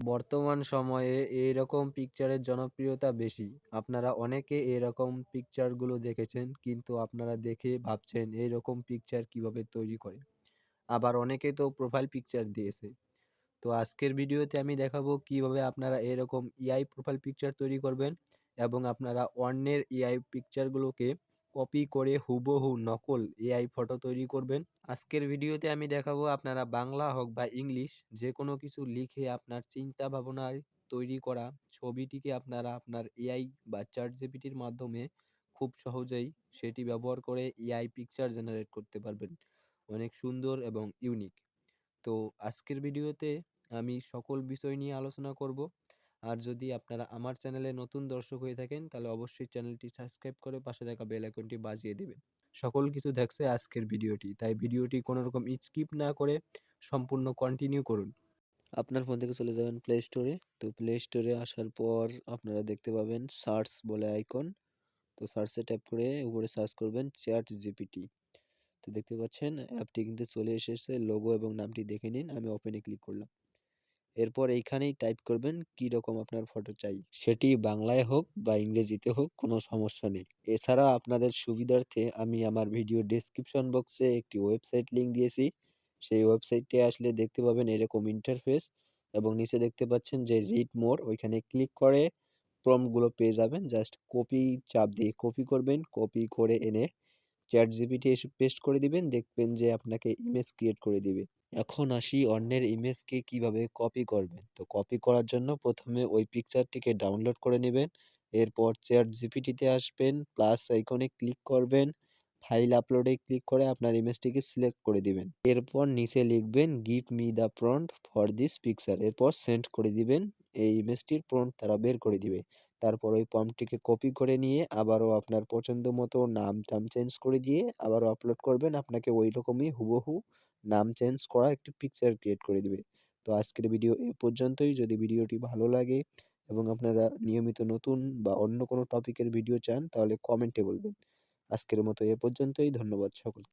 বর্তমান সময়ে এইরকম পিকচারের জনপ্রিয়তা বেশি। আপনারা অনেকে এরকম পিকচারগুলো দেখেছেন, কিন্তু আপনারা দেখে ভাবছেন এইরকম পিকচার কীভাবে তৈরি করে। আবার অনেকে তো প্রোফাইল পিকচার দিয়েছে। তো আজকের ভিডিওতে আমি দেখাবো কীভাবে আপনারা এরকম ইআই প্রোফাইল পিকচার তৈরি করবেন এবং আপনারা অন্যের ইআই পিকচারগুলোকে কপি করে হুবহু নকল এআই ফটো তৈরি করবেন। আজকের ভিডিওতে আমি দেখাবো আপনারা বাংলা হোক বা ইংলিশ, যে কোনো কিছু লিখে আপনার চিন্তা ভাবনায় তৈরি করা ছবিটিকে আপনারা আপনার এআই বা চার্ট জিপিটির মাধ্যমে খুব সহজেই সেটি ব্যবহার করে এআই পিকচার জেনারেট করতে পারবেন। অনেক সুন্দর এবং ইউনিক তো আজকের ভিডিওতে আমি সকল বিষয় নিয়ে আলোচনা করব। আর যদি আপনারা আমার চ্যানেলে নতুন দর্শক হয়ে থাকেন, তাহলে অবশ্যই চ্যানেলটি সাবস্ক্রাইব করে পাশে থাকা বেল আইকনটি বাজিয়ে দেবেন। সকল কিছু দেখছে আজকের ভিডিওটি, তাই ভিডিওটি কোনো রকম স্কিপ না করে সম্পূর্ণ কন্টিনিউ করুন। আপনার ফোন থেকে চলে যাবেন প্লে স্টোরে তো প্লে স্টোরে আসার পর আপনারা দেখতে পাবেন সার্চ বলে আইকন। তো সার্চে ট্যাপ করে উপরে সার্চ করবেন চ্যাট জিপিটি তো দেখতে পাচ্ছেন, অ্যাপটি কিন্তু চলে এসেছে। লোগো এবং নামটি দেখে নিন, আমি ওপেনে ক্লিক করলাম। এরপর এইখানেই টাইপ করবেন কি রকম আপনার ফটো চাই। সেটি বাংলায় হোক বা ইংরেজিতে হোক কোনো সমস্যা নেই। এছাড়া আপনাদের সুবিধার্থে আমি আমার ভিডিও ডেসক্রিপশন বক্সে একটি ওয়েবসাইট লিঙ্ক দিয়েছি। সেই ওয়েবসাইটে আসলে দেখতে পাবেন এরকম ইন্টারফেস এবং নিচে দেখতে পাচ্ছেন যে রিড মোর ওইখানে ক্লিক করে প্রম্পটগুলো পেয়ে যাবেন। জাস্ট কপি চাপ দিয়ে কপি করবেন কপি করে এনে চ্যাট জিপিটি এসে পেস্ট করে দিবেন, দেখবেন যে আপনাকে ইমেজ ক্রিয়েট করে দিবে। এখন আসি অন্যের ইমেজকে কীভাবে কপি করবেন। তো কপি করার জন্য প্রথমে ওই পিকচারটিকে ডাউনলোড করে নেবেন। এরপর চ্যাট জিপিটিতে আসবেন প্লাস আইকনে ক্লিক করবেন। ফাইল আপলোডে ক্লিক করে আপনার ইমেজটিকে সিলেক্ট করে দিবেন। এরপর নিচে লিখবেন give me the prompt for this picture এরপর সেন্ড করে দিবেন, এই ইমেজটির প্রন্ট তারা বের করে দিবে। তারপর ওই প্রম্পটটিকে কপি করে নিয়ে আবারও আপনার পছন্দ মতো নাম টাম চেঞ্জ করে দিয়ে আবারও আপলোড করবেন। আপনাকে ওই রকমই হুবহু নাম চেঞ্জ করা একটি পিকচার ক্রিয়েট করে দিবে। তো আজকের ভিডিও এ পর্যন্তই। যদি ভিডিওটি ভালো লাগে এবং আপনারা নিয়মিত নতুন বা অন্য কোনো টপিকের ভিডিও চান, তাহলে কমেন্টে বলবেন। আজকের মতো এ পর্যন্তই। ধন্যবাদ সকলকে।